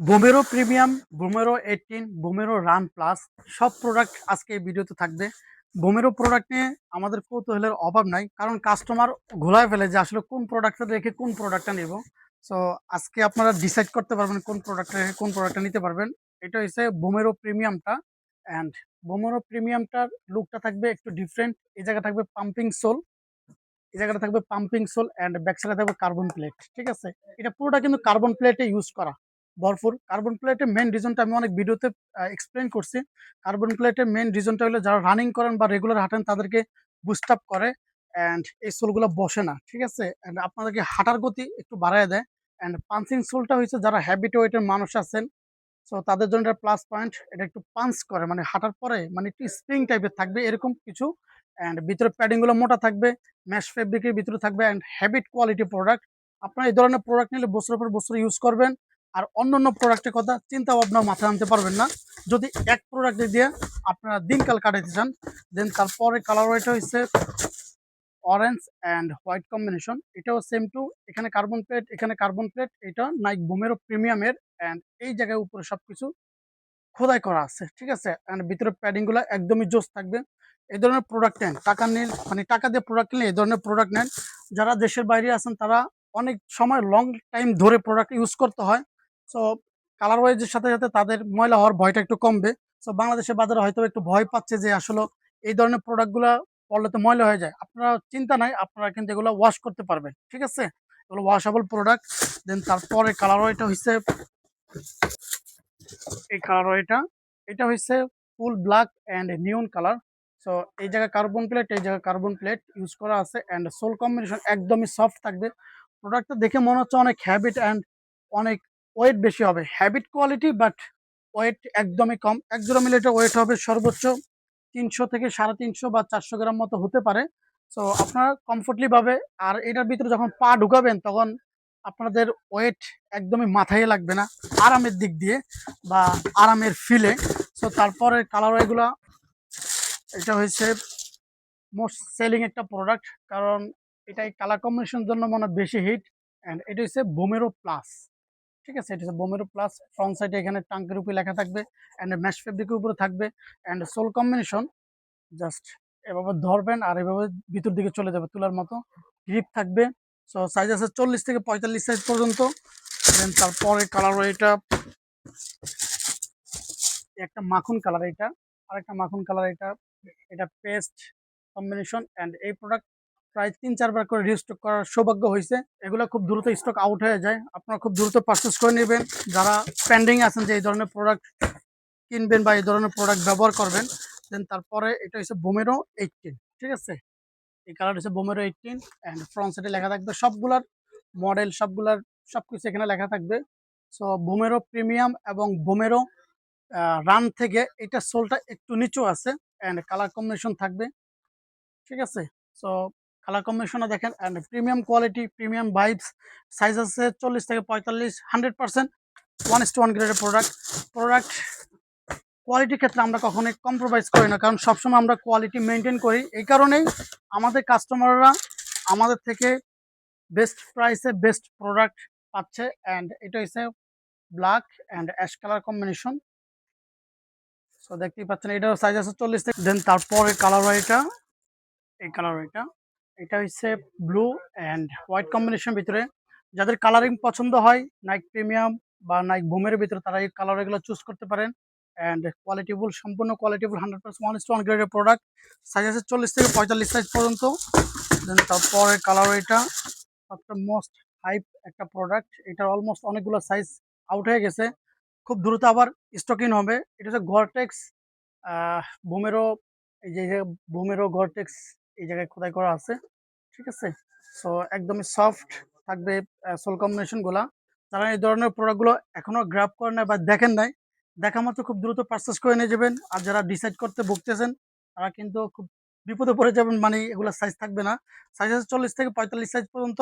Vomero premium Vomero eighteen Vomero run plus সব product আজকে এই ভিডিওতে থাকবে। বোমেরো প্রোডাক্ট নিয়ে আমাদের কৌতূহলের অভাব নাই, কারণ কাস্টমার ঘোলায় ফেলে যে আসলে কোন প্রোডাক্টটা রেখে কোন প্রোডাক্টটা নেব। সো আজকে আপনারা ডিসাইড করতে পারবেন কোন প্রোডাক্টটা রেখে কোন প্রোডাক্টটা নিতে পারবেন। এটা হচ্ছে বোমেরো প্রিমিয়ামটা অ্যান্ড বোমেরো প্রিমিয়ামটার লুকটা থাকবে একটু ডিফারেন্ট এই জায়গা থাকবে পাম্পিং সোল এই জায়গাটা থাকবে পাম্পিং সোল অ্যান্ড ব্যাক সাইডে থাকবে কার্বন প্লেট ঠিক আছে? এটা পুরোটা কিন্তু কার্বন প্লেটে ইউজ করা। ভরপুর। কার্বন প্লেটের মেন রিজনটা আমি অনেক ভিডিওতে এক্সপ্লেন করছি। কার্বন প্লেটের মেন রিজনটা হলো যারা রানিং করেন বা রেগুলার হাঁটেন, তাদেরকে বুস্ট আপ করে অ্যান্ড এই সোলগুলো বসে না, ঠিক আছে? অ্যান্ড আপনাদেরকে হাঁটার গতি একটু বাড়ায় দেয়। অ্যান্ড পাঞ্চিং সোলটা হচ্ছে যারা হ্যাবিট ওয়েটের মানুষ আছেন সো তাদের জন্য এটা প্লাস পয়েন্ট এটা একটু পাঞ্চ করে মানে হাঁটার পরে মানে একটু স্প্রিং টাইপের থাকবে এরকম কিছু। অ্যান্ড ভিতরে প্যাডিংগুলো মোটা থাকবে ম্যাশ ফেব্রিকের ভিতরে থাকবে অ্যান্ড হ্যাবিট কোয়ালিটি প্রোডাক্ট আপনারা এই ধরনের প্রোডাক্ট নিলে বছরের পর বছর ইউজ করবেন। আর অন্য অন্য প্রোডাক্টের কথা চিন্তা ভাবনা মাথায় আনতে পারবেন না। যদি এক প্রোডাক্ট দিয়ে আপনারা দিনকাল কাটাইতে চান দেন তারপরে কালার ওয়েটা হচ্ছে অরেঞ্জ অ্যান্ড হোয়াইট কম্বিনেশন এটাও সেম টু এখানে কার্বন প্লেট এখানে কার্বন প্লেট এটা নাইক বুমেরও প্রিমিয়ামের অ্যান্ড এই জায়গায় উপরে সব কিছু খোদাই করা আছে, ঠিক আছে? অ্যান্ড ভিতরে প্যাডিংগুলো একদমই জোস থাকবে। এই ধরনের প্রোডাক্ট নেন, টাকা নিন মানে টাকা দিয়ে প্রোডাক্ট নিলে এই ধরনের প্রোডাক্ট নেন। যারা দেশের বাইরে আছেন, তারা অনেক সময় লং টাইম ধরে প্রোডাক্ট ইউজ করতে হয়। সো কালার ওয়াইজের সাথে সাথে তাদের ময়লা হওয়ার ভয়টা একটু কমবে। সো বাংলাদেশের বাজারে হয়তো একটু ভয় পাচ্ছে যে আসলে এই ধরনের প্রোডাক্টগুলো পড়লে তো ময়লা হয়ে যায়। আপনারা চিন্তা নাই, আপনারা কিন্তু এগুলো ওয়াশ করতে পারবেন, ঠিক আছে? এগুলো ওয়াশেবল প্রোডাক্ট দেন তারপরে কালার ওয়াইটা হচ্ছে এই কালার ওয়াইটা এটা। হচ্ছে full black and neon colour so এই জায়গায় কার্বন প্লেট এই জায়গায় কার্বন প্লেট ইউজ করা আছে অ্যান্ড সোল কম্বিনেশন একদমই সফট থাকবে। প্রোডাক্টটা দেখে মনে হচ্ছে অনেক হ্যাবিট অ্যান্ড অনেক ওয়েট বেশি হবে। হ্যাবিট কোয়ালিটি বাট ওয়েট একদমই কম। এক জোড়া মিলে এটা ওয়েট হবে সর্বোচ্চ তিনশো থেকে সাড়ে তিনশো বা চারশো গ্রাম মতো হতে পারে। সো আপনারা কমফোর্টলি ভাবে, আর এটার ভিতরে যখন পা ঢুকাবেন, তখন আপনাদের ওয়েট একদমই মাথায় লাগবে না। আরামের দিক দিয়ে বা আরামের ফিলে সো তারপরে কালার এগুলা, এটা হয়েছে মোস্ট সেলিং একটা প্রোডাক্ট কারণ এটাই কালার কম্বিনেশন জন্য মনে বেশি হিট অ্যান্ড এটা হচ্ছে বোমেরো প্লাস ঠিক আছে? এটা হচ্ছে বোমেরো প্লাস ফ্রন্ট সাইডে এখানে টাঙ্কের উপরে লেখা থাকবে অ্যান্ড ম্যাশ ফেব্রিকের উপরে থাকবে অ্যান্ড সোল কম্বিনেশন জাস্ট এভাবে ধরবেন আর এভাবে ভিতর দিকে চলে যাবে তুলার মতো। গ্রিপ থাকবে। সো সাইজ আছে চল্লিশ থেকে পঁয়তাল্লিশ সাইজ পর্যন্ত। দেন তারপরে কালার এটা। একটা মাখন কালার এটা। আরেকটা মাখন কালার এটা। এটা পেস্ট কম্বিনেশন অ্যান্ড এই প্রোডাক্ট প্রায় তিন, চারবার করে রিস্টক করার সৌভাগ্য হয়েছে। এগুলো খুব দ্রুত স্টক আউট হয়ে যায়। আপনারা খুব দ্রুত পারচেস করে নেবেন। যারা পেন্ডিং আছেন যে এই ধরনের প্রোডাক্ট কিনবেন বা এই ধরনের প্রোডাক্ট ব্যবহার করবেন দেন তারপরে এটা হচ্ছে বোমেরো এইটিন ঠিক আছে? এই কালার হচ্ছে বোমেরো এইটিন অ্যান্ড ফ্রন্ট সাইডে লেখা থাকবে সবগুলার মডেল সবগুলার সব কিছু এখানে লেখা থাকবে। সো বোমেরো প্রিমিয়াম এবং বোমেরো রান থেকে এটা সোলটা একটু নিচু আছে অ্যান্ড কালার কম্বিনেশন থাকবে, ঠিক আছে? সো কালার কম্বিনেশনও দেখেন and premium quality premium vibes size আছে চল্লিশ থেকে পঁয়তাল্লিশ hundred percent one is two one গ্রেডের প্রোডাক্ট প্রোডাক্ট কোয়ালিটির ক্ষেত্রে আমরা কখনোই কম্প্রোমাইজ করি না, কারণ সবসময় আমরা কোয়ালিটি মেনটেন করি। এই কারণেই আমাদের কাস্টমাররা আমাদের থেকে বেস্ট প্রাইসে বেস্ট প্রোডাক্ট পাচ্ছে অ্যান্ড এটা হচ্ছে black and ash colour combination so দেখতেই পাচ্ছেন এটার সাইজ আছে চল্লিশ থেকে দেন তারপরে কালার এটা, এই কালার এটা। এটা হচ্ছে ব্লু অ্যান্ড হোয়াইট কম্বিনেশন ভিতরে। যাদের কালারিং পছন্দ হয় নাইক প্রিমিয়াম বা নাইক বুমের ভিতরে তারা এই কালার এগুলো চুজ করতে পারেন। অ্যান্ড কোয়ালিটিফুল সম্পূর্ণ কোয়ালিটিফুল হান্ড্রেড পার্সেন্ট ওয়ান ওয়ান গ্রেডের প্রোডাক্ট সাইজ আছে চল্লিশ থেকে পঁয়তাল্লিশ সাইজ পর্যন্ত। দেন তারপরে কালার এটা সবচেয়ে মোস্ট হাইপ একটা প্রোডাক্ট এটার অলমোস্ট অনেকগুলো সাইজ আউট হয়ে গেছে। খুব দ্রুত আবার স্টকিং হবে। এটা হচ্ছে গরটেক্স বুমেরো এই যে বুমেরো গরটেক্স এই জায়গায় খোদাই করা আছে, ঠিক আছে? সো একদমই সফট থাকবে সোল কম্বিনেশনগুলা। যারা এই ধরনের প্রোডাক্টগুলো এখনও গ্রাফ করেন নাই বা দেখেন নাই, দেখা মাত্র খুব দ্রুত পারচেস করে নিয়ে যাবেন। আর যারা ডিসাইড করতে ভুগতেছেন, তারা কিন্তু খুব বিপদে পড়ে যাবেন মানে এগুলো সাইজ থাকবে না। সাইজ আছে চল্লিশ থেকে পঁয়তাল্লিশ সাইজ পর্যন্ত।